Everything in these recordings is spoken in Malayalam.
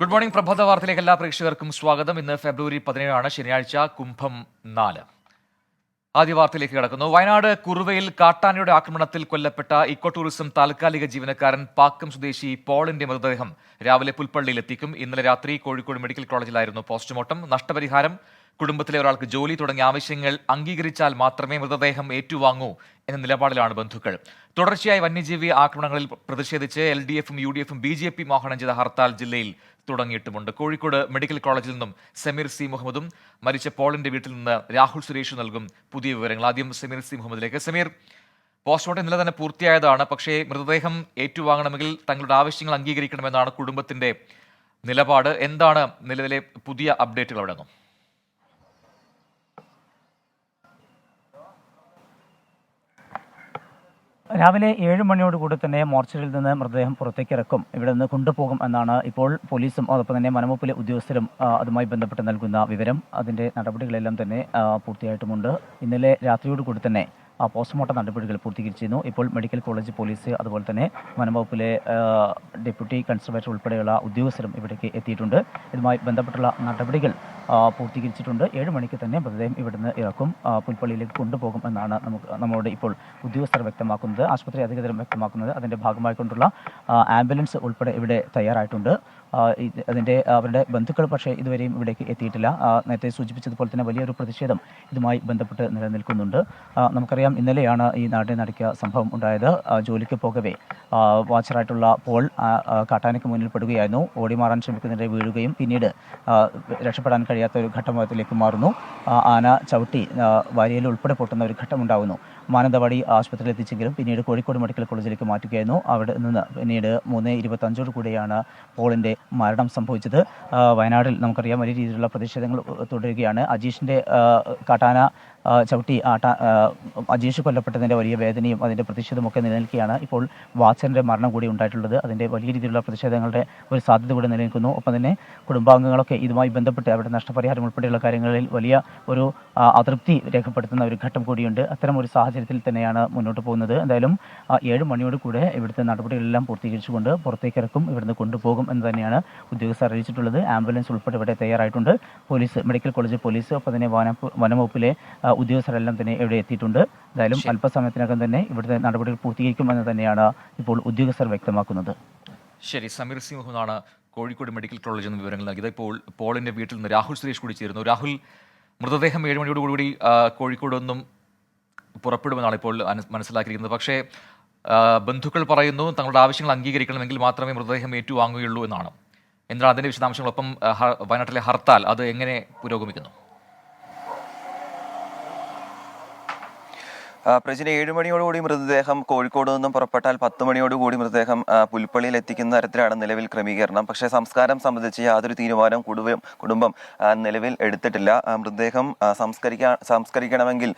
ഗുഡ് മോർണിംഗ് പ്രഭാത വാർത്തയിലേക്ക് എല്ലാ പ്രേക്ഷകർക്കും സ്വാഗതം. ഇന്ന് ഫെബ്രുവരി പതിനേഴാണ് ശനിയാഴ്ച കുംഭം നാല്. ആദ്യ വാർത്തയിലേക്ക് കിടക്കുന്നു. വയനാട് കുറുവയിൽ കാട്ടാനയുടെ ആക്രമണത്തിൽ കൊല്ലപ്പെട്ട ഇക്കോ ടൂറിസം താൽക്കാലിക ജീവനക്കാരൻ പാക്കം സ്വദേശി പോളിന്റെ മൃതദേഹം രാവിലെ പുൽപ്പള്ളിയിലെത്തിക്കും. ഇന്നലെ രാത്രി കോഴിക്കോട് മെഡിക്കൽ കോളേജിലായിരുന്നു പോസ്റ്റ്മോർട്ടം. നഷ്ടപരിഹാരം കുടുംബത്തിലെ ഒരാൾക്ക് ജോലി തുടങ്ങിയ ആവശ്യങ്ങൾ അംഗീകരിച്ചാൽ മാത്രമേ മൃതദേഹം ഏറ്റുവാങ്ങൂ എന്ന നിലപാടിലാണ് ബന്ധുക്കൾ. തുടർച്ചയായ വന്യജീവി ആക്രമണങ്ങളിൽ പ്രതിഷേധിച്ച് എൽ ഡി എഫും യു ഡി എഫും ബി ജെ പി ആഹ്വാനം ചെയ്ത ഹർത്താൽ ജില്ലയിൽ തുടങ്ങിയിട്ടുമുണ്ട്. കോഴിക്കോട് മെഡിക്കൽ കോളേജിൽ നിന്നും സമീർ സി മുഹമ്മദും മരിച്ച പോളിന്റെ വീട്ടിൽ നിന്ന് രാഹുൽ സുരേഷ് നൽകും പുതിയ വിവരങ്ങൾ. ആദ്യം സമീർ സി മുഹമ്മദിലേക്ക്. സമീർ പോസ്റ്റ്മോർട്ടം ഇന്നലെ തന്നെ പൂർത്തിയായതാണ്. പക്ഷേ മൃതദേഹം ഏറ്റുവാങ്ങണമെങ്കിൽ തങ്ങളുടെ ആവശ്യങ്ങൾ അംഗീകരിക്കണമെന്നാണ് കുടുംബത്തിന്റെ നിലപാട്. എന്താണ് നിലവിലെ പുതിയ അപ്ഡേറ്റുകൾ അവിടെ നിന്നും? രാവിലെ ഏഴ് മണിയോട് കൂടി തന്നെ മോർച്ചറിയിൽ നിന്ന് മൃതദേഹം പുറത്തേക്ക് ഇറക്കും. ഇവിടെ നിന്ന് കൊണ്ടുപോകും എന്നാണ് ഇപ്പോൾ പോലീസും അതോടൊപ്പം തന്നെ വനംവകുപ്പിലെ ഉദ്യോഗസ്ഥരും അതുമായി ബന്ധപ്പെട്ട് നൽകുന്ന വിവരം. അതിന്റെ നടപടികളെല്ലാം തന്നെ പൂർത്തിയായിട്ടുമുണ്ട്. ഇന്നലെ രാത്രിയോട് കൂടി തന്നെ പോസ്റ്റ്മോർട്ടം നടപടികൾ പൂർത്തീകരിച്ചിരുന്നു. ഇപ്പോൾ മെഡിക്കൽ കോളേജ് പോലീസ് അതുപോലെ തന്നെ വനംവകുപ്പിലെ ഡെപ്യൂട്ടി കൺസർവേറ്റർ ഉൾപ്പെടെയുള്ള ഉദ്യോഗസ്ഥരും ഇവിടേക്ക് എത്തിയിട്ടുണ്ട്. ഇതുമായി ബന്ധപ്പെട്ടുള്ള നടപടികൾ പൂർത്തീകരിച്ചിട്ടുണ്ട്. ഏഴ് മണിക്ക് തന്നെ മൃതദേഹം ഇവിടുന്ന് ഇറക്കും പുൽപ്പള്ളിയിലേക്ക് കൊണ്ടുപോകും എന്നാണ് നമുക്ക് നമ്മളോട് ഇപ്പോൾ ഉദ്യോഗസ്ഥർ വ്യക്തമാക്കുന്നത്. ആശുപത്രി അധികൃതരും വ്യക്തമാക്കുന്നത്. അതിന്റെ ഭാഗമായിക്കൊണ്ടുള്ള ആംബുലൻസ് ഉൾപ്പെടെ ഇവിടെ തയ്യാറായിട്ടുണ്ട്. അതിന്റെ അവരുടെ ബന്ധുക്കൾ പക്ഷേ ഇതുവരെയും ഇവിടേക്ക് എത്തിയിട്ടില്ല. നേരത്തെ സൂചിപ്പിച്ചതുപോലെ തന്നെ വലിയൊരു പ്രതിഷേധം ഇതുമായി ബന്ധപ്പെട്ട് നിലനിൽക്കുന്നുണ്ട്. നമുക്കറിയാം ഇന്നലെയാണ് ഈ നാടിനെ നടക്കിയ സംഭവം ഉണ്ടായത്. ജോലിക്ക് പോകവേ വാച്ചറായിട്ടുള്ള പോൾ കാട്ടാനയ്ക്ക് മുന്നിൽ പെടുകയായിരുന്നു. ഓടി മാറാൻ ശ്രമിക്കുന്നതിനിടെ വീഴുകയും പിന്നീട് രക്ഷപ്പെടാൻ കഴിയാത്ത ഒരു ഘട്ടത്തിലേക്ക് മാറുന്നു. ആന ചവിട്ടി ആ, ഉൾപ്പെടെ പൊട്ടുന്ന ഒരു ഘട്ടം ഉണ്ടാകുന്നു മാനന്തവാടി ആശുപത്രിയിൽ എത്തിച്ചെങ്കിലും പിന്നീട് കോഴിക്കോട് മെഡിക്കൽ കോളേജിലേക്ക് മാറ്റുകയായിരുന്നു. അവിടെ നിന്ന് പിന്നീട് മൂന്ന് ഇരുപത്തഞ്ചോട് കൂടിയാണ് പോളിന്റെ മരണം സംഭവിച്ചത്. വയനാടിൽ നമുക്കറിയാം വലിയ രീതിയിലുള്ള പ്രതിഷേധങ്ങൾ തുടരുകയാണ്. അജീഷിന്റെ കാട്ടാന ചവിട്ടി ആട്ട അജീഷ് കൊല്ലപ്പെട്ടതിന്റെ വലിയ വേദനയും അതിന്റെ പ്രതിഷേധമൊക്കെ നിലനിൽക്കുകയാണ്. ഇപ്പോൾ വാച്ചറിന്റെ മരണം കൂടി ഉണ്ടായിട്ടുള്ളത് അതിന്റെ വലിയ രീതിയിലുള്ള പ്രതിഷേധങ്ങളുടെ ഒരു സാധ്യത കൂടി നിലനിൽക്കുന്നു. ഒപ്പം തന്നെ കുടുംബാംഗങ്ങളൊക്കെ ഇതുമായി ബന്ധപ്പെട്ട് അവരുടെ നഷ്ടപരിഹാരം ഉൾപ്പെടെയുള്ള കാര്യങ്ങളിൽ വലിയ ഒരു അതൃപ്തി രേഖപ്പെടുത്തുന്ന ഒരു ഘട്ടം കൂടിയുണ്ട്. അത്തരം ഒരു സാഹചര്യത്തിൽ തന്നെയാണ് മുന്നോട്ട് പോകുന്നത്. എന്തായാലും ഏഴ് മണിയോട് കൂടെ ഇവിടുത്തെ നടപടികളെല്ലാം പൂർത്തീകരിച്ചുകൊണ്ട് പുറത്തേക്ക് ഇറക്കും ഇവിടുന്ന് കൊണ്ടുപോകും എന്ന് തന്നെയാണ് ഉദ്യോഗസ്ഥർ അറിയിച്ചിട്ടുള്ളത്. ആംബുലൻസ് ഉൾപ്പെടെ ഇവിടെ തയ്യാറായിട്ടുണ്ട്. പോലീസ് മെഡിക്കൽ കോളേജ് പോലീസ് ഒപ്പം തന്നെ വന വനംവകുപ്പിലെ ഉദ്യോഗസ്ഥരെല്ലാം തന്നെ ഇവിടെ എത്തിയിട്ടുണ്ട്. എന്തായാലും അല്പസമയത്തിനകം തന്നെ ഇവിടുത്തെ നടപടികൾ പൂർത്തീകരിക്കുമെന്ന് തന്നെയാണ് ഇപ്പോൾ ഉദ്യോഗസ്ഥർ വ്യക്തമാക്കുന്നത്. ശരി സമീർ സി മുഹമ്മദാണ് കോഴിക്കോട് മെഡിക്കൽ കോളേജിൽ നിന്ന് വിവരങ്ങൾ നൽകിയത്. ഇപ്പോൾ പോളിന്റെ വീട്ടിൽ നിന്ന് രാഹുൽ സുരേഷ് കൂടി ചേരുന്നു. രാഹുൽ മൃതദേഹം ഏഴ് മണിയോടുകൂടി കോഴിക്കോട് നിന്നും പുറപ്പെടുമെന്നാണ് ഇപ്പോൾ മനസ്സിലാക്കിയിരിക്കുന്നത്. പക്ഷേ ബന്ധുക്കൾ പറയുന്നു തങ്ങളുടെ ആവശ്യങ്ങൾ അംഗീകരിക്കണമെങ്കിൽ മാത്രമേ മൃതദേഹം ഏറ്റുവാങ്ങുകയുള്ളൂ എന്നാണ്. എന്താണ് അതിന്റെ വിശദാംശങ്ങളൊപ്പം വയനാട്ടിലെ ഹർത്താൽ അത് എങ്ങനെ പുരോഗമിക്കുന്നു? പ്രജിന് ഏഴ് മണിയോടുകൂടി മൃതദേഹം കോഴിക്കോട് നിന്നും പുറപ്പെട്ടാൽ പത്ത് മണിയോടുകൂടി മൃതദേഹം പുൽപ്പള്ളിയിൽ എത്തിക്കുന്ന തരത്തിലാണ് നിലവിൽ ക്രമീകരണം. പക്ഷേ സംസ്കാരം സംബന്ധിച്ച് യാതൊരു തീരുമാനവും കുടുംബം കുടുംബം നിലവിൽ എടുത്തിട്ടില്ല. മൃതദേഹം സംസ്കരിക്കാ സംസ്കരിക്കണമെങ്കിൽ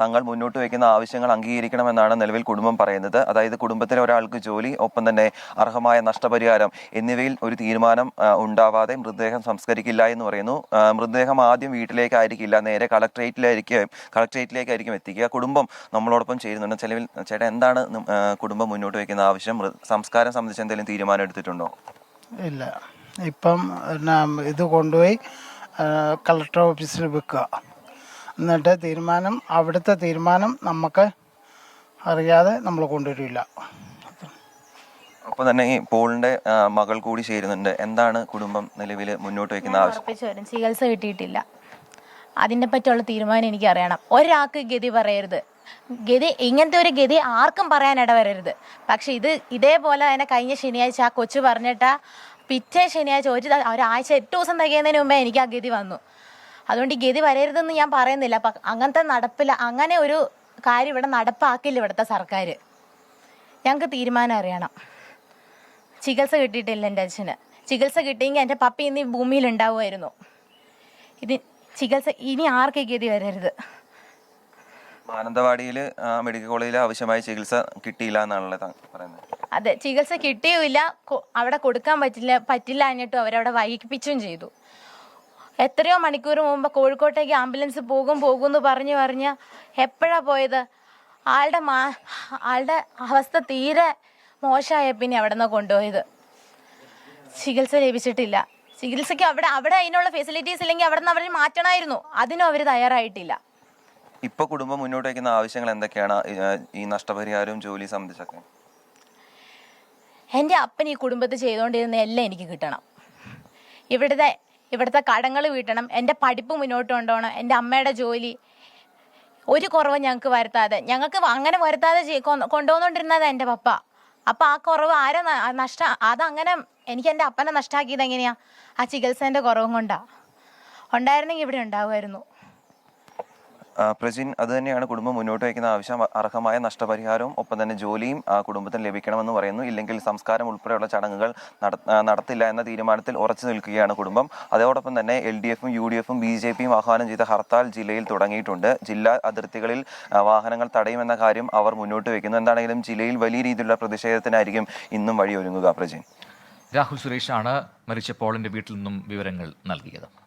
തങ്ങൾ മുന്നോട്ട് വയ്ക്കുന്ന ആവശ്യങ്ങൾ അംഗീകരിക്കണമെന്നാണ് നിലവിൽ കുടുംബം പറയുന്നത്. അതായത് കുടുംബത്തിലെ ഒരാൾക്ക് ജോലി ഒപ്പം തന്നെ അർഹമായ നഷ്ടപരിഹാരം എന്നിവയിൽ ഒരു തീരുമാനം ഉണ്ടാവാതെ മൃതദേഹം സംസ്കരിക്കില്ല എന്ന് പറയുന്നു. മൃതദേഹം ആദ്യം വീട്ടിലേക്കായിരിക്കില്ല നേരെ കളക്ട്രേറ്റിലായിരിക്കും കളക്ട്രേറ്റിലേക്കായിരിക്കും എത്തിക്കുക. കുടുംബം നമ്മളോടൊപ്പം ചേരുന്നുണ്ട്. ചിലവിൽ ചേട്ടാ എന്താണ് കുടുംബം മുന്നോട്ട് വയ്ക്കുന്ന ആവശ്യം? സംസ്കാരം സംബന്ധിച്ച് എന്തെങ്കിലും തീരുമാനം എടുത്തിട്ടുണ്ടോ? ഇല്ല. ഇപ്പം ഇത് കൊണ്ടുപോയി കളക്ടർ ഓഫീസിൽ വെക്കുക. എന്നിട്ട് തീരുമാനം അവിടുത്തെ തീരുമാനം നമുക്ക് അറിയാതെ നമ്മൾ കൊണ്ടുവരില്ല. ഒപ്പം തന്നെ ഈ പോളിന്റെ മകൾ കൂടി ചേരുന്നുണ്ട്. എന്താണ് കുടുംബം നിലവിൽ മുന്നോട്ട് വയ്ക്കുന്ന ആവശ്യം? ചികിത്സ കിട്ടിയിട്ടില്ല. അതിനെ പറ്റിയുള്ള തീരുമാനം എനിക്ക് അറിയണം ഒരാൾക്ക് ഗതി പറയരുത്. ഗതി ഇങ്ങനത്തെ ഒരു ഗതി ആർക്കും പറയാൻ ഇടവരരുത്. പക്ഷെ ഇത് ഇതേപോലെ തന്നെ കഴിഞ്ഞ ശനിയാഴ്ച ആ കൊച്ചു പറഞ്ഞിട്ട പിറ്റേ ശനിയാഴ്ച ഒരു ഒരാഴ്ച എട്ട് ദിവസം തികയുന്നതിന് മുമ്പേ എനിക്ക് ആ ഗതി വന്നു. അതുകൊണ്ട് ഈ ഗതി വരരുതെന്ന് ഞാൻ പറയുന്നില്ല. അങ്ങനത്തെ നടപ്പില്ല അങ്ങനെ ഒരു കാര്യം ഇവിടെ നടപ്പാക്കില്ല ഇവിടുത്തെ സർക്കാർ. ഞങ്ങൾക്ക് തീരുമാനം അറിയണം. ചികിത്സ കിട്ടിയിട്ടില്ല എന്റെ അച്ഛന്. ചികിത്സ കിട്ടിയെങ്കിൽ എന്റെ പപ്പി ഇന്ന് ഈ ഭൂമിയിൽ ഉണ്ടാവുമായിരുന്നു. ഇത് ചികിത്സ ഇനി ആർക്കും ഗതി വരരുത്. മാനന്തവാടിയിൽ മെഡിക്കൽ കോളേജിൽ ആവശ്യമായ ചികിത്സ കിട്ടിയില്ല എന്നാണല്ലോ പറയുന്നത്? അതെ ചികിത്സ കിട്ടിയുമില്ല. അവിടെ കൊടുക്കാൻ പറ്റില്ല പറ്റില്ല എന്നിട്ടും അവരവിടെ വൈകിപ്പിച്ചും ചെയ്തു. എത്രയോ മണിക്കൂർ മുമ്പ് കോഴിക്കോട്ടേക്ക് ആംബുലൻസ് പോകും പോകും എന്ന് പറഞ്ഞു പറഞ്ഞ് എപ്പോഴാ പോയത്? ആളുടെ മാ ആളുടെ അവസ്ഥ തീരെ മോശമായ പിന്നെ അവിടെ നിന്ന് കൊണ്ടുപോയത്. ചികിത്സ ലഭിച്ചിട്ടില്ല. ചികിത്സയ്ക്ക് അവിടെ അവിടെ അതിനുള്ള ഫെസിലിറ്റീസ് ഇല്ലെങ്കിൽ അവിടെ നിന്ന് അവർ മാറ്റണമായിരുന്നു. അതിനും അവർ തയ്യാറായിട്ടില്ല. ഇപ്പൊ കുടുംബം മുന്നോട്ട് വയ്ക്കുന്ന ആവശ്യങ്ങൾ എന്തൊക്കെയാണ്? ഈ- നഷ്ടപരിഹാരവും ജോലി സംബന്ധിച്ചൊക്കെ. എന്റെ അപ്പൻ ഈ കുടുംബത്തിൽ ചെയ്തുകൊണ്ടിരുന്ന എല്ലാം എനിക്ക് കിട്ടണം. ഇവിടുത്തെ ഇവിടുത്തെ കടങ്ങൾ വീട്ടണം എന്റെ പഠിപ്പ് മുന്നോട്ട് കൊണ്ടുപോകണം എന്റെ അമ്മയുടെ ജോലി. ഒരു കുറവ് ഞങ്ങൾക്ക് വരുത്താതെ ഞങ്ങൾക്ക് അങ്ങനെ വരുത്താതെ കൊണ്ടുപോകുന്നോണ്ടിരുന്നത് എന്റെ പപ്പ. അപ്പം ആ കുറവ് ആരെ നഷ്ട അതങ്ങനെ എനിക്ക് എന്റെ അപ്പനെ നഷ്ടമാക്കിയത് എങ്ങനെയാ? ആ ചികിത്സേന്റെ കുറവും കൊണ്ടാ. ഉണ്ടായിരുന്നെങ്കിൽ ഇവിടെ ഉണ്ടാവുമായിരുന്നു. പ്രജിൻ അത് തന്നെയാണ് കുടുംബം മുന്നോട്ട് വയ്ക്കുന്ന ആവശ്യം. അർഹമായ നഷ്ടപരിഹാരവും ഒപ്പം തന്നെ ജോലിയും കുടുംബത്തിന് ലഭിക്കണമെന്ന് പറയുന്നു. ഇല്ലെങ്കിൽ സംസ്കാരം ഉൾപ്പെടെയുള്ള ചടങ്ങുകൾ നട- നടത്തില്ല എന്ന തീരുമാനത്തിൽ ഉറച്ചു നിൽക്കുകയാണ് കുടുംബം. അതോടൊപ്പം തന്നെ എൽ ഡി എഫും യു ഡി എഫും ബി ജെ പിയും ആഹ്വാനം ചെയ്ത ഹർത്താൽ ജില്ലയിൽ തുടങ്ങിയിട്ടുണ്ട്. ജില്ലാ അതിർത്തികളിൽ വാഹനങ്ങൾ തടയുമെന്ന കാര്യം അവർ മുന്നോട്ട് വയ്ക്കുന്നു. എന്താണെങ്കിലും ജില്ലയിൽ വലിയ രീതിയിലുള്ള പ്രതിഷേധത്തിനായിരിക്കും ഇന്നും വഴിയൊരുങ്ങുക പ്രജിൻ. രാഹുൽ സുരേഷാണ് മരിച്ച പോളിന്റെ വീട്ടിൽ നിന്നും വിവരങ്ങൾ നൽകിയത്.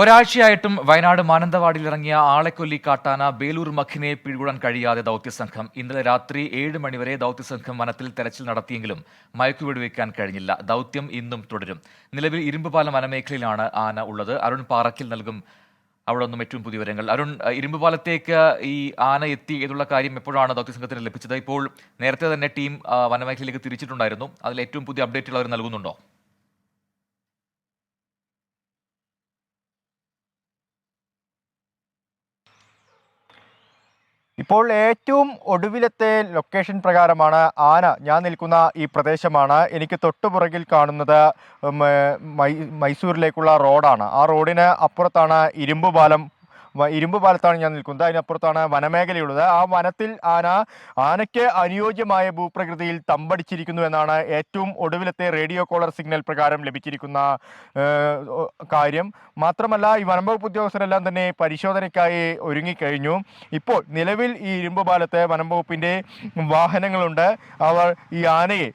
ഒരാഴ്ചയായിട്ടും വയനാട് മാനന്തവാടിയിൽ ഇറങ്ങിയ ആളെക്കൊല്ലി കാട്ടാന ബേലൂർ മഖിനെ പിഴുകൂടാൻ കഴിയാതെ ദൗത്യസംഘം. ഇന്നലെ രാത്രി ഏഴ് മണിവരെ ദൗത്യസംഘം വനത്തിൽ തെരച്ചിൽ നടത്തിയെങ്കിലും മയക്കുവെടിവെക്കാൻ കഴിഞ്ഞില്ല. ദൗത്യം ഇന്നും തുടരും. നിലവിൽ ഇരുമ്പുപാലം വനമേഖലയിലാണ് ആന ഉള്ളത്. അരുൺ പാറക്കിൽ നൽകും അവിടെ നിന്നും ഏറ്റവും പുതിയ വിവരങ്ങൾ. അരുൺ ഇരുമ്പുപാലത്തേക്ക് ഈ ആന എത്തി എന്നുള്ള കാര്യം എപ്പോഴാണ് ദൗത്യസംഘത്തിന് ലഭിച്ചത്? ഇപ്പോൾ നേരത്തെ തന്നെ ടീം വനമേഖലയിലേക്ക് തിരിച്ചിട്ടുണ്ടായിരുന്നു. അതിൽ ഏറ്റവും പുതിയ അപ്ഡേറ്റുകൾ അവർ നൽകുന്നുണ്ടോ? ഇപ്പോൾ ഏറ്റവും ഒടുവിലത്തെ ലൊക്കേഷൻ പ്രകാരമാണ് ആന. ഞാൻ നിൽക്കുന്ന ഈ പ്രദേശമാണ്. എനിക്ക് തൊട്ടുപുറകിൽ കാണുന്നത് മൈസൂരിലേക്കുള്ള റോഡാണ്. ആ റോഡിന് അപ്പുറത്താണ് ഇരുമ്പ് പാലം വ- ഇരുമ്പ് പാലത്താണ് ഞാൻ നിൽക്കുന്നത്. അതിനപ്പുറത്താണ് വനമേഖലയുള്ളത്. ആ വനത്തിൽ ആന ആനയ്ക്ക് അനുയോജ്യമായ ഭൂപ്രകൃതിയിൽ തമ്പടിച്ചിരിക്കുന്നു എന്നാണ് ഏറ്റവും ഒടുവിലത്തെ റേഡിയോ കോളർ സിഗ്നൽ പ്രകാരം ലഭിച്ചിരിക്കുന്ന കാര്യം. മാത്രമല്ല ഈ വനംവകുപ്പ് ഉദ്യോഗസ്ഥരെല്ലാം തന്നെ പരിശോധനയ്ക്കായി ഒരുങ്ങിക്കഴിഞ്ഞു. ഇപ്പോൾ നിലവിൽ ഈ ഇരുമ്പ് പാലത്ത് വനംവകുപ്പിന്റെ വാഹനങ്ങളുണ്ട്. അവർ ഈ ആനയെ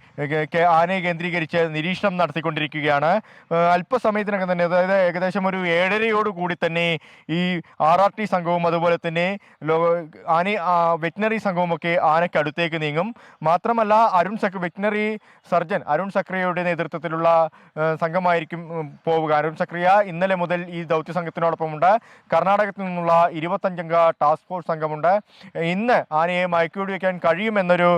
ആനയെ കേന്ദ്രീകരിച്ച് നിരീക്ഷണം നടത്തിക്കൊണ്ടിരിക്കുകയാണ്. അല്പസമയത്തിനകം തന്നെ അതായത് ഏകദേശം ഒരു ഏഴരയോടുകൂടി തന്നെ ഈ ആർ ആർ ടി സംഘവും അതുപോലെ തന്നെ ആന വെറ്റിനറി സംഘവും ഒക്കെ ആനയ്ക്ക് അടുത്തേക്ക് നീങ്ങും. മാത്രമല്ല അരുൺ സക് വെറ്റിനറി സർജൻ അരുൺ സക്രിയയുടെ നേതൃത്വത്തിലുള്ള സംഘമായിരിക്കും പോവുക. അരുൺ സക്രിയ ഇന്നലെ മുതൽ ഈ ദൗത്യ സംഘത്തിനോടൊപ്പമുണ്ട്. കർണാടകത്തിൽ നിന്നുള്ള ഇരുപത്തഞ്ചംഗ ടാസ്ക് ഫോഴ്സ് സംഘമുണ്ട്. ഇന്ന് ആനയെ മയക്കൂടി വയ്ക്കാൻ കഴിയുമെന്നൊരു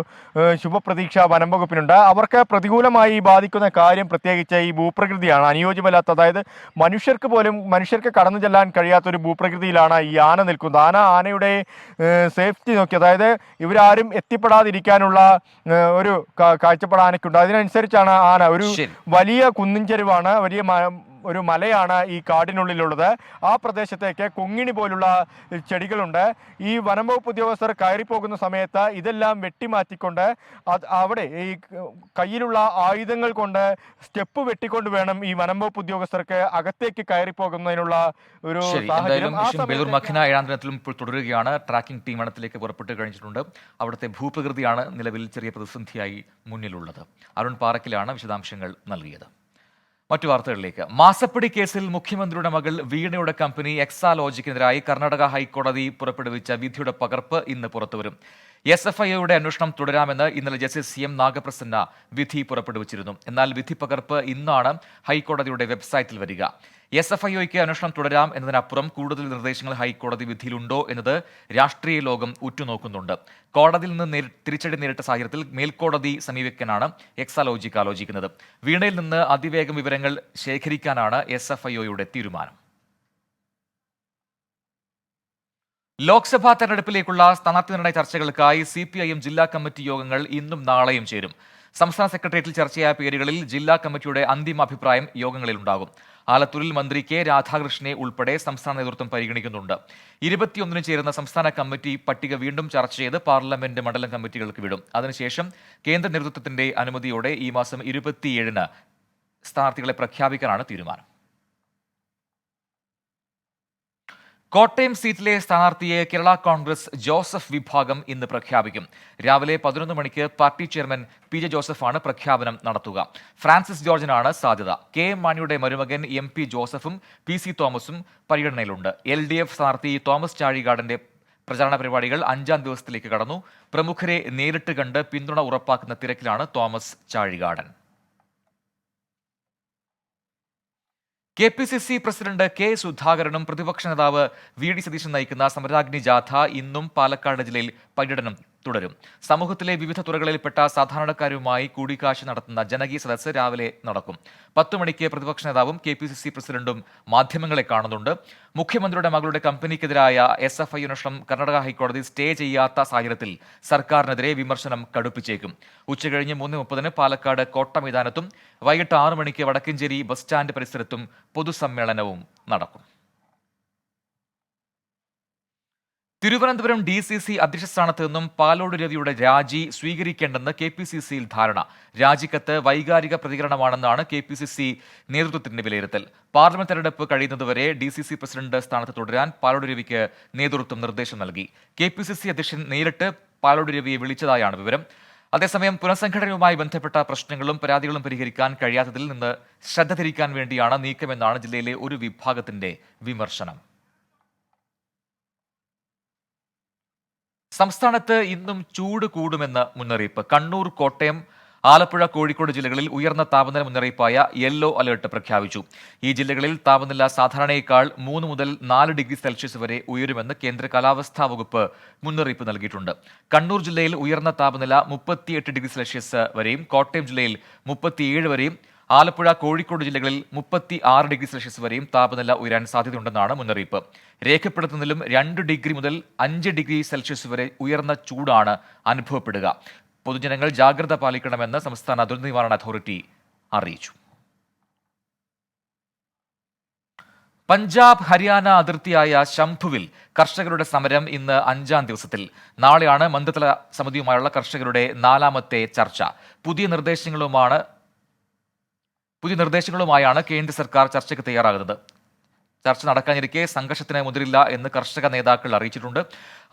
ശുഭപ്രതീക്ഷ വനം വകുപ്പിനുണ്ട് അവർക്ക് പ്രതികൂലമായി ബാധിക്കുന്ന കാര്യം പ്രത്യേകിച്ച് ഈ ഭൂപ്രകൃതിയാണ്. അനുയോജ്യമല്ലാത്ത അതായത് മനുഷ്യർക്ക് പോലും മനുഷ്യർക്ക് കടന്നു ചെല്ലാൻ കഴിയാത്തൊരു ഭൂപ്രകൃതിയിലാണ് ഈ ആന നിൽക്കുന്നത്. ആന ആനയുടെ സേഫ്റ്റി നോക്കി അതായത് ഇവരാരും എത്തിപ്പെടാതിരിക്കാനുള്ള ഒരു കാഴ്ചപ്പാട് ആനയ്ക്കുണ്ട്. അതിനനുസരിച്ചാണ് ആന ഒരു വലിയ കുന്നിൻ ചെരുവാണ് വലിയ ഒരു മലയാണ് ഈ കാടിനുള്ളിലുള്ളത്. ആ പ്രദേശത്തേക്ക് കുങ്ങിണി പോലുള്ള ചെടികളുണ്ട്. ഈ വനം വകുപ്പ് ഉദ്യോഗസ്ഥർ കയറി പോകുന്ന സമയത്ത് ഇതെല്ലാം വെട്ടിമാറ്റിക്കൊണ്ട് അവിടെ ഈ കയ്യിലുള്ള ആയുധങ്ങൾ കൊണ്ട് സ്റ്റെപ്പ് വെട്ടിക്കൊണ്ട് വേണം ഈ വനം വകുപ്പ് ഉദ്യോഗസ്ഥർക്ക് അകത്തേക്ക് കയറി പോകുന്നതിനുള്ള ഒരു ബേലൂർ മഖിന ഏഴാം ദിനത്തിലും ഇപ്പോൾ തുടരുകയാണ്. ട്രാക്കിംഗ് ടീം വനത്തിലേക്ക് പുറപ്പെട്ട് കഴിഞ്ഞിട്ടുണ്ട്. അവിടുത്തെ ഭൂപ്രകൃതിയാണ് നിലവിൽ ചെറിയ പ്രതിസന്ധിയായി മുന്നിലുള്ളത്. അരുൺ പാറക്കിലാണ് വിശദാംശങ്ങൾ നൽകിയത്. മറ്റു വാർത്തകളിലേക്ക്. മാസപ്പടി കേസിൽ മുഖ്യമന്ത്രിയുടെ മകൾ വീണയുടെ കമ്പനി എക്സാലോജിക്കെതിരായി കർണാടക ഹൈക്കോടതി പുറപ്പെടുവിച്ച വിധിയുടെ പകർപ്പ് ഇന്ന് പുറത്തുവരും. എസ് എഫ് ഐയുടെ അന്വേഷണം തുടരാമെന്ന് ഇന്നലെ ജസ്റ്റിസ് സി എം നാഗപ്രസന്ന വിധി പുറപ്പെടുവിച്ചിരുന്നു. എന്നാൽ വിധി പകർപ്പ് ഇന്നാണ് ഹൈക്കോടതിയുടെ വെബ്സൈറ്റിൽ വരിക. എസ് എഫ് ഐ ഒക്ക് അന്വേഷണം തുടരാം എന്നതിനപ്പുറം കൂടുതൽ നിർദ്ദേശങ്ങൾ ഹൈക്കോടതി വിധിയിലുണ്ടോ എന്നത് രാഷ്ട്രീയ ലോകം ഉറ്റുനോക്കുന്നുണ്ട്. കോടതിയിൽ നിന്ന് തിരിച്ചടി നേരിട്ട സാഹചര്യത്തിൽ മേൽക്കോടതി സമീപിക്കാനാണ് എക്സാലോജിക്ക് ആലോചിക്കുന്നത് വീണയിൽ നിന്ന് അതിവേഗം വിവരങ്ങൾ ശേഖരിക്കാനാണ് എസ് എഫ് ഐ ഒയുടെ തീരുമാനം. ലോക്സഭാ തെരഞ്ഞെടുപ്പിലേക്കുള്ള സ്ഥാനാർത്ഥി നിർണയ ചർച്ചകൾക്കായി സി പി ഐ എം ജില്ലാ കമ്മിറ്റി യോഗങ്ങൾ ഇന്നും നാളെയും ചേരും. സംസ്ഥാന സെക്രട്ടേറിയറ്റിൽ ചർച്ചയായ പേരുകളിൽ ജില്ലാ കമ്മിറ്റിയുടെ അന്തിമ അഭിപ്രായം യോഗങ്ങളിൽ ഉണ്ടാകും ആലത്തൂരിൽ മന്ത്രി കെ രാധാകൃഷ്ണനെ ഉൾപ്പെടെ സംസ്ഥാന നേതൃത്വം പരിഗണിക്കുന്നുണ്ട്. ഇരുപത്തിയൊന്നിന് ചേരുന്ന സംസ്ഥാന കമ്മിറ്റി പട്ടിക വീണ്ടും ചർച്ച ചെയ്ത് പാർലമെന്റ് മണ്ഡലം കമ്മിറ്റികൾക്ക് വിടും. അതിനുശേഷം കേന്ദ്ര നേതൃത്വത്തിന്റെ അനുമതിയോടെ ഈ മാസം ഇരുപത്തിയേഴിന് സ്ഥാനാർത്ഥികളെ പ്രഖ്യാപിക്കാനാണ് തീരുമാനം. കോട്ടയം സീറ്റിലെ സ്ഥാനാർത്ഥിയെ കേരള കോൺഗ്രസ് ജോസഫ് വിഭാഗം ഇന്ന് പ്രഖ്യാപിക്കും. രാവിലെ പതിനൊന്ന് മണിക്ക് പാർട്ടി ചെയർമാൻ പി ജെ ജോസഫാണ് പ്രഖ്യാപനം നടത്തുക. ഫ്രാൻസിസ് ജോർജിനാണ് സാധ്യത. കെ എം മാണിയുടെ മരുമകൻ എം പി ജോസഫും പി സി തോമസും പരിഗണനയിലുണ്ട് എൽ ഡി എഫ് സ്ഥാനാർത്ഥി തോമസ് ചാഴികാടന്റെ പ്രചാരണ പരിപാടികൾ അഞ്ചാം ദിവസത്തിലേക്ക് കടന്നു. പ്രമുഖരെ നേരിട്ട് കണ്ട് പിന്തുണ ഉറപ്പാക്കുന്ന തിരക്കിലാണ് Thomas Chazhikadan. K P C C president K സുധാകരനും പ്രതിപക്ഷ നേതാവ് വി ഡി സതീശൻ നയിക്കുന്ന സമരാഗ്നി ജാഥ ഇന്നും പാലക്കാട് ജില്ലയിൽ പര്യടനം തുടരും. സമൂഹത്തിലെ വിവിധ തുറകളിൽപ്പെട്ട സാധാരണക്കാരുമായി കൂടിക്കാഴ്ച നടത്തുന്ന ജനകീയ സദസ്സ് രാവിലെ നടക്കും. പത്തു മണിക്ക് പ്രതിപക്ഷ നേതാവും കെ പി സി സി പ്രസിഡന്റും മാധ്യമങ്ങളെ കാണുന്നുണ്ട്. മുഖ്യമന്ത്രിയുടെ മകളുടെ കമ്പനിക്കെതിരായ എസ് എഫ് ഐ അന്വേഷണം കർണാടക ഹൈക്കോടതി സ്റ്റേ ചെയ്യാത്ത സാഹചര്യത്തിൽ സർക്കാരിനെതിരെ വിമർശനം കടുപ്പിച്ചേക്കും. ഉച്ചകഴിഞ്ഞ് മൂന്ന് മുപ്പതിന് പാലക്കാട് കോട്ട മൈതാനത്തും വൈകിട്ട് ആറു മണിക്ക് വടക്കഞ്ചേരി ബസ് സ്റ്റാൻഡ് പരിസരത്തും പൊതുസമ്മേളനവും നടക്കും. തിരുവനന്തപുരം ഡി സി സി അധ്യക്ഷ സ്ഥാനത്ത് നിന്നും പാലോട് രവിയുടെ രാജി സ്വീകരിക്കേണ്ടെന്ന് കെ പി സി സിയിൽ ധാരണ. രാജിക്കത്ത് വൈകാരിക പ്രതികരണമാണെന്നാണ് കെ പി സി സി നേതൃത്വത്തിന്റെ വിലയിരുത്തൽ. പാർലമെന്റ് തെരഞ്ഞെടുപ്പ് കഴിയുന്നതുവരെ ഡി സി സി പ്രസിഡന്റ് സ്ഥാനത്ത് തുടരാൻ പാലോട് രവിക്ക് നേതൃത്വം നിർദ്ദേശം നൽകി. കെ പി സി സി അധ്യക്ഷൻ നേരിട്ട് പാലോട് രവിയെ വിളിച്ചതായാണ് വിവരം. അതേസമയം പുനഃസംഘടനയുമായി ബന്ധപ്പെട്ട പ്രശ്നങ്ങളും പരാതികളും പരിഹരിക്കാൻ കഴിയാത്തതിൽ നിന്ന് ശ്രദ്ധ തിരിക്കാൻ വേണ്ടിയാണ് നീക്കമെന്നാണ് ജില്ലയിലെ ഒരു വിഭാഗത്തിന്റെ വിമർശനം. സംസ്ഥാനത്ത് ഇന്നും ചൂട് കൂടുമെന്ന് മുന്നറിയിപ്പ്. കണ്ണൂർ കോട്ടയം ആലപ്പുഴ കോഴിക്കോട് ജില്ലകളിൽ ഉയർന്ന താപനില മുന്നറിയിപ്പായ യെല്ലോ അലേർട്ട് പ്രഖ്യാപിച്ചു. ഈ ജില്ലകളിൽ താപനില സാധാരണയേക്കാൾ മൂന്ന് മുതൽ നാല് ഡിഗ്രി സെൽഷ്യസ് വരെ ഉയരുമെന്ന് കേന്ദ്ര കാലാവസ്ഥാ വകുപ്പ് മുന്നറിയിപ്പ് നൽകിയിട്ടുണ്ട്. കണ്ണൂർ ജില്ലയിൽ ഉയർന്ന താപനില മുപ്പത്തിയെട്ട് ഡിഗ്രി സെൽഷ്യസ് വരെയും കോട്ടയം ജില്ലയിൽ മുപ്പത്തിയേഴ് വരെയും ആലപ്പുഴ കോഴിക്കോട് ജില്ലകളിൽ മുപ്പത്തി ആറ് ഡിഗ്രി സെൽഷ്യസ് വരെയും താപനില ഉയരാൻ സാധ്യതയുണ്ടെന്നാണ് മുന്നറിയിപ്പ്. രേഖപ്പെടുത്തുന്നതിലും രണ്ട് ഡിഗ്രി മുതൽ അഞ്ച് ഡിഗ്രി സെൽഷ്യസ് വരെ ഉയർന്ന ചൂടാണ് അനുഭവപ്പെടുക. പൊതുജനങ്ങൾ ജാഗ്രത പാലിക്കണമെന്ന് സംസ്ഥാന ദുരന്ത നിവാരണ അതോറിറ്റി അറിയിച്ചു. പഞ്ചാബ് ഹരിയാന അതിർത്തിയായ ശംഭുവിൽ കർഷകരുടെ സമരം ഇന്ന് അഞ്ചാം ദിവസത്തിൽ. നാളെയാണ് മന്ത്രിതല സമിതിയുമായുള്ള കർഷകരുടെ നാലാമത്തെ ചർച്ച. പുതിയ നിർദ്ദേശങ്ങളുമാണ് പുതിയ നിർദ്ദേശങ്ങളുമായാണ് കേന്ദ്ര സർക്കാർ ചർച്ചയ്ക്ക് തയ്യാറാകുന്നത്. ചർച്ച നടക്കാനിരിക്കെ സംഘർഷത്തിന് മുതിരില്ല എന്ന് കർഷക നേതാക്കൾ അറിയിച്ചിട്ടുണ്ട്.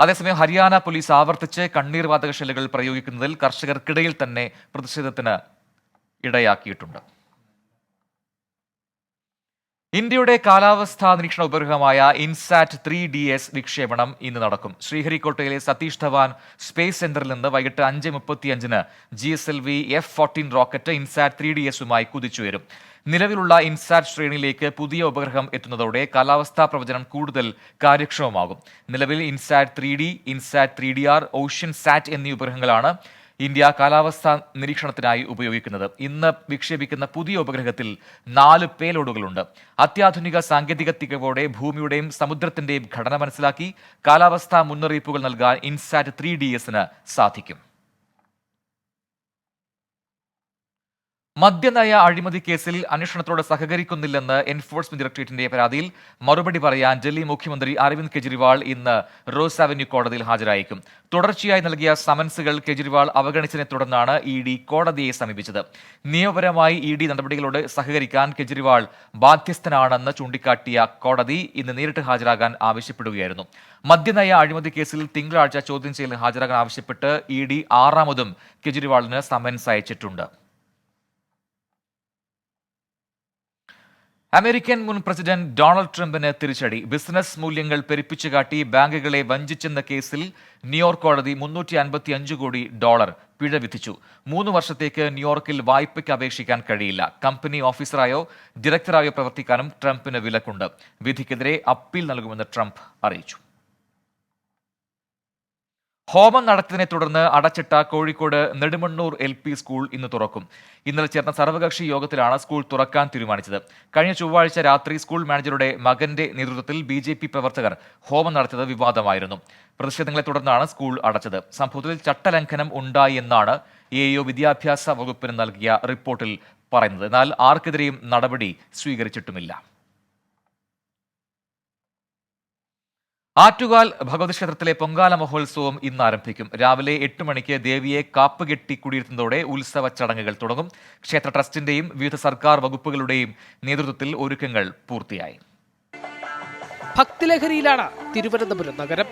അതേസമയം ഹരിയാന പോലീസ് ആവർത്തിച്ച് കണ്ണീർ വാതക ഷെല്ലുകൾ പ്രയോഗിക്കുന്നതിൽ കർഷകർക്കിടയിൽ തന്നെ പ്രതിഷേധത്തിന് ഇടയാക്കിയിട്ടുണ്ട്. ഇന്ത്യയുടെ കാലാവസ്ഥാ നിരീക്ഷണ ഉപഗ്രഹമായ ഇൻസാറ്റ് ത്രീ ഡി എസ് വിക്ഷേപണം ഇന്ന് നടക്കും. ശ്രീഹരിക്കോട്ടയിലെ സതീഷ് ധവാൻ സ്പേസ് സെന്ററിൽ നിന്ന് വൈകിട്ട് അഞ്ച് മുപ്പത്തിയഞ്ചിന് G S L V F fourteen rocket INSAT three D എസുമായി കുതിച്ചുയരും. നിലവിലുള്ള ഇൻസാറ്റ് ശ്രേണിയിലേക്ക് പുതിയ ഉപഗ്രഹം എത്തുന്നതോടെ കാലാവസ്ഥാ പ്രവചനം കൂടുതൽ കാര്യക്ഷമമാകും. നിലവിൽ INSAT three D INSAT three D R Oceansat എന്നീ ഉപഗ്രഹങ്ങളാണ് ഇന്ത്യ കാലാവസ്ഥാ നിരീക്ഷണത്തിനായി ഉപയോഗിക്കുന്നത്. ഇന്ന് വിക്ഷേപിക്കുന്ന പുതിയ ഉപഗ്രഹത്തിൽ നാല് പേലോഡുകളുണ്ട്. അത്യാധുനിക സാങ്കേതിക തികവോടെ ഭൂമിയുടെയും സമുദ്രത്തിന്റെയും ഘടന മനസ്സിലാക്കി കാലാവസ്ഥാ മുന്നറിയിപ്പുകൾ നൽകാൻ ഇൻസാറ്റ് ത്രീ ഡി എസിന് സാധിക്കും. മദ്യനയ അഴിമതി കേസിൽ അന്വേഷണത്തോട് സഹകരിക്കുന്നില്ലെന്ന് എൻഫോഴ്സ്മെന്റ് ഡയറക്ടറേറ്റിന്റെ പരാതിയിൽ മറുപടി പറയാൻ ഡൽഹി മുഖ്യമന്ത്രി അരവിന്ദ് കെജ്രിവാൾ ഇന്ന് റോസ് അവന്യൂ കോടതിയിൽ ഹാജരായേക്കും തുടർച്ചയായി നൽകിയ സമൻസുകൾ കെജ്രിവാൾ അവഗണിച്ചതിനെ തുടർന്നാണ് ഇ ഡി കോടതിയെ സമീപിച്ചത്. നിയമപരമായി ഇ ഡി നടപടികളോട് സഹകരിക്കാൻ കെജ്രിവാൾ ബാധ്യസ്ഥനാണെന്ന് ചൂണ്ടിക്കാട്ടിയ കോടതി ഇന്ന് നേരിട്ട് ഹാജരാകാൻ ആവശ്യപ്പെടുകയായിരുന്നു. മദ്യനയ അഴിമതി കേസിൽ തിങ്കളാഴ്ച ചോദ്യം ചെയ്യലിന് ഹാജരാകാൻ ആവശ്യപ്പെട്ട് ഇ ഡി ആറാമതും കെജ്രിവാളിന് സമൻസ് അയച്ചിട്ടുണ്ട്. അമേരിക്കൻ മുൻ പ്രസിഡന്റ് ഡൊണാൾഡ് ട്രംപിന് തിരിച്ചടി. ബിസിനസ് മൂല്യങ്ങൾ പെരുപ്പിച്ചു കാട്ടി ബാങ്കുകളെ വഞ്ചിച്ചെന്ന കേസിൽ ന്യൂയോർക്ക് കോടതി മുന്നൂറ്റി അൻപത്തി അഞ്ച് കോടി ഡോളർ പിഴ വിധിച്ചു. മൂന്ന് വർഷത്തേക്ക് ന്യൂയോർക്കിൽ വായ്പയ്ക്ക് അപേക്ഷിക്കാൻ കഴിയില്ല. കമ്പനി ഓഫീസറായോ ഡയറക്ടറായോ പ്രവർത്തിക്കാനും ട്രംപിന് വിലക്കുണ്ട്. വിധിക്കെതിരെ അപ്പീൽ നൽകുമെന്ന് ട്രംപ് അറിയിച്ചു. ഹോമം നടത്തിയതിനെ തുടർന്ന് അടച്ചിട്ട Kozhikode Nedumannur L P school ഇന്ന് തുറക്കും. ഇന്നലെ ചേർന്ന സർവകക്ഷി യോഗത്തിലാണ് സ്കൂൾ തുറക്കാൻ തീരുമാനിച്ചത്. കഴിഞ്ഞ ചൊവ്വാഴ്ച രാത്രി സ്കൂൾ മാനേജറുടെ മകന്റെ നേതൃത്വത്തിൽ ബി ജെ പി പ്രവർത്തകർ ഹോമം നടത്തിയത് വിവാദമായിരുന്നു. പ്രതിഷേധങ്ങളെ തുടർന്നാണ് സ്കൂൾ അടച്ചത്. സംഭവത്തിൽ ചട്ടലംഘനം ഉണ്ടായി എന്നാണ് എ ഒ വിദ്യാഭ്യാസ വകുപ്പിന് നൽകിയ റിപ്പോർട്ടിൽ പറയുന്നത്. എന്നാൽ ആർക്കെതിരെയും നടപടി സ്വീകരിച്ചിട്ടുമില്ല. ആറ്റുകാൽ ഭഗവതി ക്ഷേത്രത്തിലെ പൊങ്കാല മഹോത്സവം ഇന്ന് ആരംഭിക്കും. രാവിലെ എട്ട് മണിക്ക് ദേവിയെ കാപ്പുകെട്ടി കുടിയിരുത്തുന്നതോടെ ഉത്സവ ചടങ്ങുകൾ തുടങ്ങും. ക്ഷേത്ര ട്രസ്റ്റിന്റെയും വിവിധ സർക്കാർ വകുപ്പുകളുടെയും നേതൃത്വത്തിൽ ഒരുക്കങ്ങൾ പൂർത്തിയായി. ഭക്തിലഹരിയിലാണ് തിരുവനന്തപുരം നഗരം.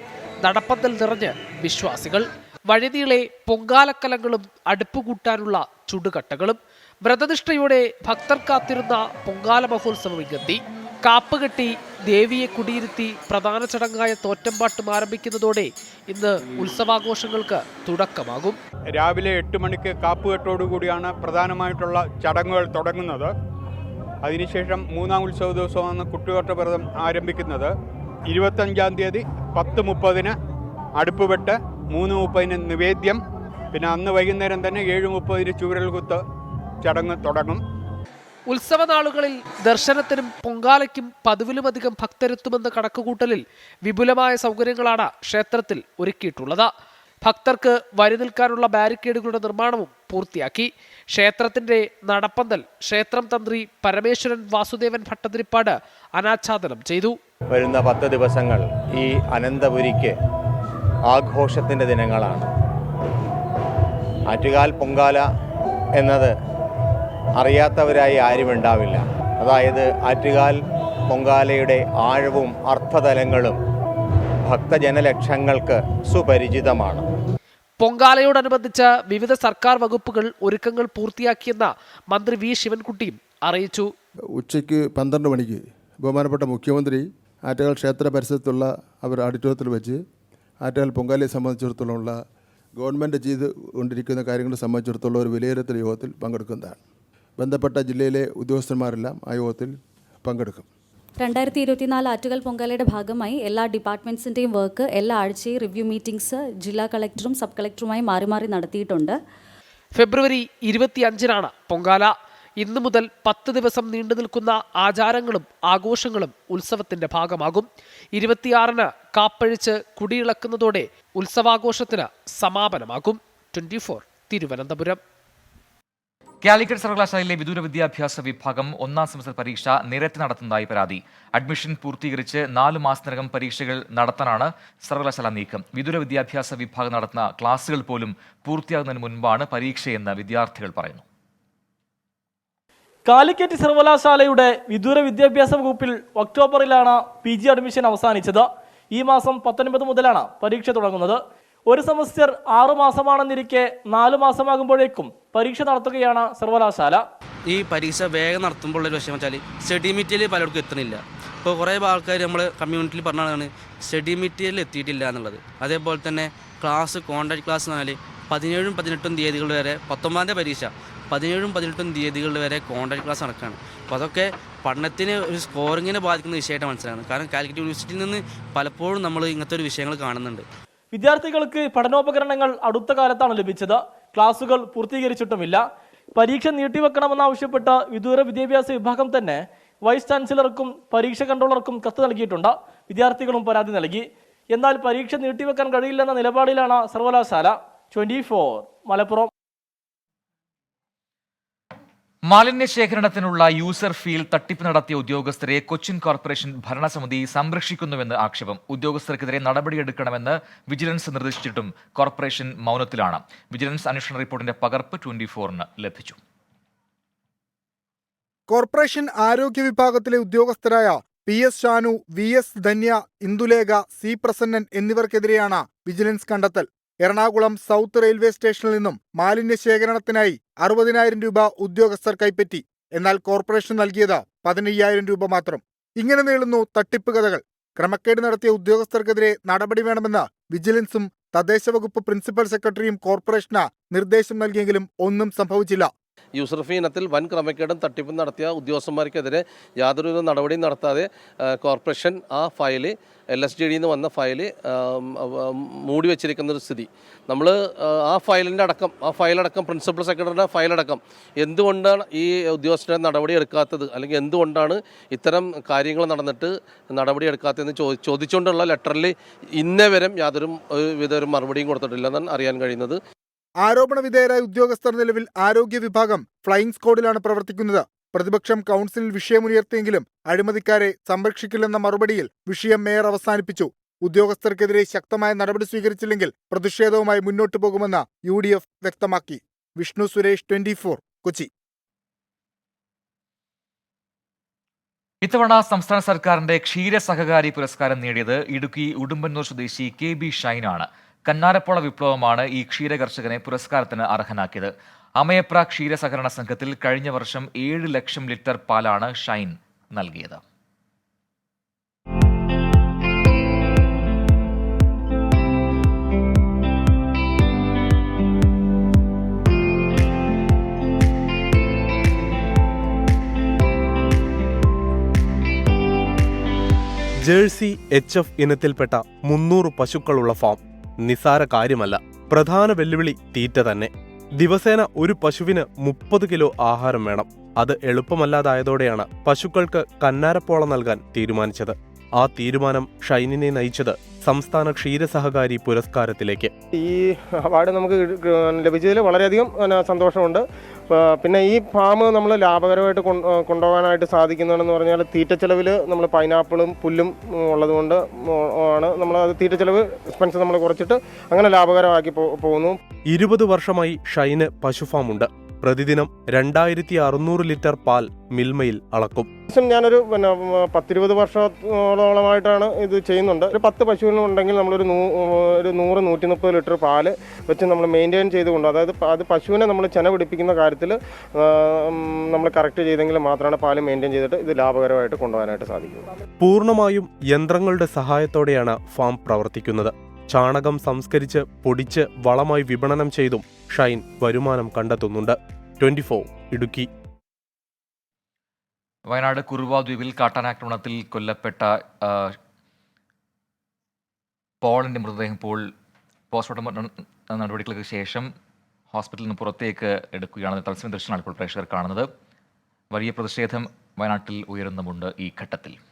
നടപ്പന്തൽ നിറഞ്ഞ് വിശ്വാസികൾ. വഴിനീളെ പൊങ്കാലക്കലങ്ങളും അടുപ്പുകൂട്ടാനുള്ള ചുടുകട്ടകളും. വ്രതനിഷ്ഠയോടെ ഭക്തർ കാത്തിരുന്ന പൊങ്കാല മഹോത്സവം ഇങ്ങെത്തി കാപ്പുകെട്ടി ദേവിയെ കുടിയിരുത്തി പ്രധാന ചടങ്ങായ തോറ്റമ്പാട്ടും ആരംഭിക്കുന്നതോടെ ഇന്ന് ഉത്സവാഘോഷങ്ങൾക്ക് തുടക്കമാകും. രാവിലെ എട്ട് മണിക്ക് കാപ്പുകെട്ടോടുകൂടിയാണ് പ്രധാനമായിട്ടുള്ള ചടങ്ങുകൾ തുടങ്ങുന്നത്. അതിനുശേഷം മൂന്നാം ഉത്സവ ദിവസമാണ് കുട്ടിയോട്ട വ്രതം ആരംഭിക്കുന്നത്. ഇരുപത്തഞ്ചാം തീയതി പത്ത് മുപ്പതിന് അടുപ്പ് വെട്ട് മൂന്ന് മുപ്പതിന് നിവേദ്യം പിന്നെ അന്ന് വൈകുന്നേരം തന്നെ ഏഴ് മുപ്പതിന് ചൂരൽ കുത്ത് ചടങ്ങ് തുടങ്ങും. ഉത്സവനാളുകളിൽ ദർശനത്തിനും പൊങ്കാലയ്ക്കും പതിവിലുമധികം ഭക്തരെത്തുമെന്ന കണക്കുകൂട്ടലിൽ വിപുലമായ സൗകര്യങ്ങളാണ് ക്ഷേത്രത്തിൽ ഒരുക്കിയിട്ടുള്ളത്. ഭക്തർക്ക് വരി നിൽക്കാനുള്ള ബാരിക്കേഡുകളുടെ നിർമ്മാണവും പൂർത്തിയാക്കി. ക്ഷേത്രത്തിന്റെ നടപ്പന്തൽ ക്ഷേത്രം തന്ത്രി പരമേശ്വരൻ വാസുദേവൻ ഭട്ടതിരിപ്പാട് അനാച്ഛാദനം ചെയ്തു. വരുന്ന പത്ത് ദിവസങ്ങൾ ഈ അനന്തപുരിക്ക് ആഘോഷത്തിന്റെ ദിനങ്ങളാണ്. ആറ്റുകാൽ പൊങ്കാല എന്നത് അറിയാത്തവരായി ആരുമുണ്ടാവില്ല അതായത് ആറ്റുകാൽ പൊങ്കാലയുടെ ആഴവും അർത്ഥതലങ്ങളും ഭക്തജനലക്ഷങ്ങൾക്ക് സുപരിചിതമാണ്. പൊങ്കാലയോടനുബന്ധിച്ച് വിവിധ സർക്കാർ വകുപ്പുകൾ ഒരുക്കങ്ങൾ പൂർത്തിയാക്കിയെന്ന മന്ത്രി വി ശിവൻകുട്ടിയും അറിയിച്ചു. ഉച്ചയ്ക്ക് പന്ത്രണ്ട് മണിക്ക് ബഹുമാനപ്പെട്ട മുഖ്യമന്ത്രി ആറ്റുകാൽ ക്ഷേത്ര പരിസരത്തുള്ള അവർ ഓഡിറ്റോറിയത്തിൽ വെച്ച് ആറ്റുകാൽ പൊങ്കാലയെ സംബന്ധിച്ചിടത്തോളമുള്ള ഗവൺമെന്റ് ചെയ്ത് കൊണ്ടിരിക്കുന്ന കാര്യങ്ങളെ സംബന്ധിച്ചിടത്തോളം ഒരു വിലയിരുത്തൽ യോഗത്തിൽ പങ്കെടുക്കുന്നതാണ്. ബന്ധപ്പെട്ട ജില്ലയിലെ ഉദ്യോഗസ്ഥന്മാരെല്ലാം ആ യോഗത്തിൽ പങ്കെടുക്കും. രണ്ടായിരത്തി ഇരുപത്തിനാല് ആറ്റുകൾ പൊങ്കാലയുടെ ഭാഗമായി എല്ലാ ഡിപ്പാർട്ട്മെന്റ്സിന്റെയും വർക്ക് എല്ലാ ആഴ്ചയും റിവ്യൂ മീറ്റിംഗ്സ് ജില്ലാ കളക്ടറും സബ് കളക്ടറുമായി മാറി മാറി നടത്തിയിട്ടുണ്ട്. ഫെബ്രുവരി ഇരുപത്തിയഞ്ചിനാണ് പൊങ്കാല. ഇന്നു മുതൽ പത്ത് ദിവസം നീണ്ടു നിൽക്കുന്ന ആചാരങ്ങളും ആഘോഷങ്ങളും ഉത്സവത്തിന്റെ ഭാഗമാകും. ഇരുപത്തിയാറിന് കാപ്പഴിച്ച് കുടിയിളക്കുന്നതോടെ ഉത്സവാഘോഷത്തിന് സമാപനമാകും. ട്വന്റി തിരുവനന്തപുരം. കാലിക്കറ്റ് സർവകലാശാലയിലെ വിദൂര വിദ്യാഭ്യാസ വിഭാഗം ഒന്നാം സെമസ്റ്റർ പരീക്ഷ നിരത്തി നടത്തുന്നതായി പരാതി. അഡ്മിഷൻ പൂർത്തീകരിച്ച് നാല് മാസത്തിനകം പരീക്ഷകൾ നടത്താനാണ് സർവകലാശാല നീക്കം. വിദൂര വിദ്യാഭ്യാസ വിഭാഗം നടത്തുന്ന ക്ലാസുകൾ പോലും പൂർത്തിയാകുന്നതിന് മുൻപാണ് പരീക്ഷയെന്ന് വിദ്യാർത്ഥികൾ പറയുന്നു. കാലിക്കറ്റ് സർവകലാശാലയുടെ വിദൂര വിദ്യാഭ്യാസ വകുപ്പിൽ ഒക്ടോബറിലാണ് പി അഡ്മിഷൻ അവസാനിച്ചത്. ഈ മാസം പത്തൊൻപത് മുതലാണ് പരീക്ഷ തുടങ്ങുന്നത്. ഒരു സെമസ്റ്റർ ആറു മാസമാണെന്നിരിക്കെ നാലു മാസമാകുമ്പോഴേക്കും പരീക്ഷ നടത്തുകയാണ് സർവകലാശാല. ഈ പരീക്ഷ വേഗം നടത്തുമ്പോൾ ഒരു വിഷയം വെച്ചാൽ സ്റ്റഡി മെറ്റീരിയൽ പലർക്കും എത്തണില്ല. ഇപ്പോൾ കുറേ ആൾക്കാർ നമ്മൾ കമ്മ്യൂണിറ്റിയിൽ പറഞ്ഞതാണ് സ്റ്റഡി മെറ്റീരിയൽ എത്തിയിട്ടില്ല എന്നുള്ളത്. അതേപോലെ തന്നെ ക്ലാസ് കോൺടാക്ട് ക്ലാസ് എന്ന് പറഞ്ഞാൽ പതിനേഴും പതിനെട്ടും തീയതികൾ വരെ പത്തൊമ്പതാം തീയതി പരീക്ഷ പതിനേഴും പതിനെട്ടും തീയതികൾ വരെ കോൺടാക്ട് ക്ലാസ് നടക്കുകയാണ് അപ്പോൾ അതൊക്കെ പഠനത്തിന് ഒരു സ്കോറിങ്ങിനെ ബാധിക്കുന്ന വിഷയമായിട്ട് മനസ്സിലാകുന്നത്. കാരണം കാലിക്കറ്റ് യൂണിവേഴ്സിറ്റിയിൽ നിന്ന് പലപ്പോഴും നമ്മൾ ഇങ്ങനത്തെ ഒരു വിഷയങ്ങൾ കാണുന്നുണ്ട്. വിദ്യാർത്ഥികൾക്ക് പഠനോപകരണങ്ങൾ അടുത്ത കാലത്താണ് ലഭിച്ചത്. ക്ലാസുകൾ പൂർത്തീകരിച്ചിട്ടുമില്ല. പരീക്ഷ നീട്ടിവെക്കണമെന്നാവശ്യപ്പെട്ട് വിദൂര വിദ്യാഭ്യാസ വിഭാഗം തന്നെ വൈസ് ചാൻസലർക്കും പരീക്ഷ കൺട്രോളർക്കും കത്ത് നൽകിയിട്ടുണ്ട്. വിദ്യാർത്ഥികളും പരാതി നൽകി. എന്നാൽ പരീക്ഷ നീട്ടിവെക്കാൻ കഴിയില്ലെന്ന നിലപാടിലാണ് സർവകലാശാല. ട്വന്റി മലപ്പുറം. മാലിന്യ ശേഖരണത്തിനുള്ള യൂസർ ഫീൽ തട്ടിപ്പ് നടത്തിയ ഉദ്യോഗസ്ഥരെ കൊച്ചിൻ കോർപ്പറേഷൻ ഭരണസമിതി സംരക്ഷിക്കുന്നുവെന്ന് ആക്ഷേപം. ഉദ്യോഗസ്ഥർക്കെതിരെ നടപടിയെടുക്കണമെന്ന് വിജിലൻസ് നിർദ്ദേശിച്ചിട്ടും കോർപ്പറേഷൻ മൗനത്തിലാണ്. വിജിലൻസ് അന്വേഷണ റിപ്പോർട്ടിന്റെ പകർപ്പ് ട്വന്റി ഫോറിന് ലഭിച്ചു. കോർപ്പറേഷൻ ആരോഗ്യ വിഭാഗത്തിലെ ഉദ്യോഗസ്ഥരായ P S Shanu V S Dhanya Indulekha C Prasannan എന്നിവർക്കെതിരെയാണ് vigilance കണ്ടെത്തൽ. എറണാകുളം സൗത്ത് റെയിൽവേ സ്റ്റേഷനിൽ നിന്നും മാലിന്യ ശേഖരണത്തിനായി അറുപതിനായിരം രൂപ ഉദ്യോഗസ്ഥർ കൈപ്പറ്റി. എന്നാൽ കോർപ്പറേഷൻ നൽകിയത് പതിനയ്യായിരം രൂപ മാത്രം. ഇങ്ങനെ നീളുന്നു തട്ടിപ്പ് കഥകൾ. ക്രമക്കേട് നടത്തിയ ഉദ്യോഗസ്ഥർക്കെതിരെ നടപടി വേണമെന്ന് വിജിലൻസും തദ്ദേശ വകുപ്പ് പ്രിൻസിപ്പൽ സെക്രട്ടറിയും കോർപ്പറേഷന് നിർദ്ദേശം നൽകിയെങ്കിലും ഒന്നും സംഭവിച്ചില്ല. യൂസർ ഫീ ഇനത്തിൽ വൻ ക്രമക്കേടും തട്ടിപ്പും നടത്തിയ ഉദ്യോഗസ്ഥന്മാർക്കെതിരെ യാതൊരു നടപടിയും നടത്താതെ കോർപ്പറേഷൻ ആ ഫയൽ എൽ എസ് ജി ഡിയിൽ നിന്ന് വന്ന ഫയൽ മൂടി വെച്ചിരിക്കുന്ന ഒരു സ്ഥിതി. നമ്മൾ ആ ഫയലിന്റെ അടക്കം ആ ഫയലടക്കം പ്രിൻസിപ്പൽ സെക്രട്ടറിയുടെ ഫയലടക്കം എന്തുകൊണ്ടാണ് ഈ ഉദ്യോഗസ്ഥരുടെ നടപടി എടുക്കാത്തത്? അല്ലെങ്കിൽ എന്തുകൊണ്ടാണ് ഇത്തരം കാര്യങ്ങൾ നടന്നിട്ട് നടപടി എടുക്കാത്തതെന്ന് ചോ ചോദിച്ചുകൊണ്ടുള്ള ലെറ്ററിൽ ഇന്നേ വരെ യാതൊരു വിധ ഒരു മറുപടിയും കൊടുത്തിട്ടില്ലെന്നാണ് അറിയാൻ കഴിയുന്നത്. ആരോപണ വിധേയരായ ഉദ്യോഗസ്ഥർ നിലവിൽ ആരോഗ്യ വിഭാഗം ഫ്ലൈയിംഗ് സ്ക്വാഡിലാണ് പ്രവർത്തിക്കുന്നത്. പ്രതിപക്ഷം കൗൺസിലിൽ വിഷയമുയർത്തിയെങ്കിലും അഴിമതിക്കാരെ സംരക്ഷിക്കില്ലെന്ന മറുപടിയിൽ വിഷയം മേയർ അവസാനിപ്പിച്ചു. ഉദ്യോഗസ്ഥർക്കെതിരെ ശക്തമായ നടപടി സ്വീകരിച്ചില്ലെങ്കിൽ പ്രതിഷേധവുമായി മുന്നോട്ടു പോകുമെന്ന് യു വ്യക്തമാക്കി. വിഷ്ണു സുരേഷ് ട്വന്റി കൊച്ചി. ഇത്തവണ സംസ്ഥാന സർക്കാരിന്റെ ക്ഷീര സഹകാരി പുരസ്കാരം നേടിയത് ഇടുക്കി ഉടുമ്പന്നൂർ സ്വദേശി കെ ബി ഷൈനാണ്. കന്നാരപ്പോള വിപ്ലവമാണ് ഈ ക്ഷീര കർഷകനെ പുരസ്കാരത്തിന് അർഹനാക്കിയത്. അമയപ്ര ക്ഷീര സഹകരണ സംഘത്തിൽ കഴിഞ്ഞ വർഷം ഏഴ് ലക്ഷം ലിറ്റർ പാലാണ് ഷൈൻ നൽകിയത്. ജേഴ്സി എച്ച് എഫ് ഇനത്തിൽപ്പെട്ട മുന്നൂറ് പശുക്കളുള്ള ഫാം. നിസാര കാര്യമല്ല. പ്രധാന വെല്ലുവിളി തീറ്റ തന്നെ. ദിവസേന ഒരു പശുവിന് മുപ്പത് കിലോ ആഹാരം വേണം. അത് എളുപ്പമല്ലാതായതോടെയാണ് പശുക്കൾക്ക് കന്നാരപ്പോള നൽകാൻ തീരുമാനിച്ചത്. ആ തീരുമാനം ഷൈനിനെ നയിച്ചത് സംസ്ഥാന ക്ഷീരസഹകാരി പുരസ്കാരത്തിലേക്ക്. ഈ അവാർഡ് നമുക്ക് ലഭിച്ചതിൽ വളരെയധികം സന്തോഷമുണ്ട്. പിന്നെ ഈ ഫാം നമ്മൾ ലാഭകരമായിട്ട് കൊണ്ടുപോകാനായിട്ട് സാധിക്കുന്നതെന്ന് പറഞ്ഞാൽ തീറ്റ ചെലവിൽ നമ്മൾ പൈനാപ്പിളും പുല്ലും ഉള്ളതുകൊണ്ട് ആണ്. നമ്മൾ അത് തീറ്റ ചെലവ് എക്സ്പെൻസ് നമ്മൾ കുറച്ചിട്ട് അങ്ങനെ ലാഭകരമാക്കി പോകുന്നു. ഇരുപത് വർഷമായി ഷൈന് പശുഫാമുണ്ട്. പ്രതിദിനം രണ്ടായിരത്തി അറുന്നൂറ് ലിറ്റർ പാൽ മിൽമയിൽ അളക്കും. ഞാനൊരു പിന്നെ പത്തിരുപത് വർഷത്തോളമായിട്ടാണ് ഇത് ചെയ്യുന്നുണ്ട്. ഒരു പത്ത് പശുവിനുണ്ടെങ്കിൽ നമ്മളൊരു നൂ ഒരു നൂറ് നൂറ്റി മുപ്പത് ലിറ്റർ പാൽ വെച്ച് നമ്മൾ മെയിന്റെയിൻ ചെയ്തുകൊണ്ട് അതായത് അത് പശുവിനെ നമ്മൾ ചെന പിടിപ്പിക്കുന്ന കാര്യത്തിൽ നമ്മൾ കറക്റ്റ് ചെയ്തെങ്കിൽ മാത്രമാണ് പാൽ മെയിന്റെയിൻ ചെയ്തിട്ട് ഇത് ലാഭകരമായിട്ട് കൊണ്ടുപോകാനായിട്ട് സാധിക്കുന്നത്. പൂർണമായും യന്ത്രങ്ങളുടെ സഹായത്തോടെയാണ് ഫാം പ്രവർത്തിക്കുന്നത്. ചാണകം സംസ്കരിച്ച് പൊടിച്ച് വളമായി വിപണനം ചെയ്തും ഷൈൻ വരുമാനം കണ്ടെത്തുന്നുണ്ട്. ട്വന്റി ഇടുക്കി. വയനാട് കുറുവ ദ്വീപിൽ കാട്ടാനാക്രമണത്തിൽ കൊല്ലപ്പെട്ട പോളിന്റെ മൃതദേഹം ഇപ്പോൾ പോസ്റ്റ്മോർട്ടം നടപടികൾക്ക് ശേഷം ഹോസ്പിറ്റലിൽ നിന്ന് പുറത്തേക്ക് എടുക്കുകയാണ് തത്സമയ ദൃശ്യമാണ് ഇപ്പോൾ പ്രേക്ഷകർ കാണുന്നത്. വലിയ പ്രതിഷേധം വയനാട്ടിൽ ഉയരുന്നുമുണ്ട് ഈ ഘട്ടത്തിൽ.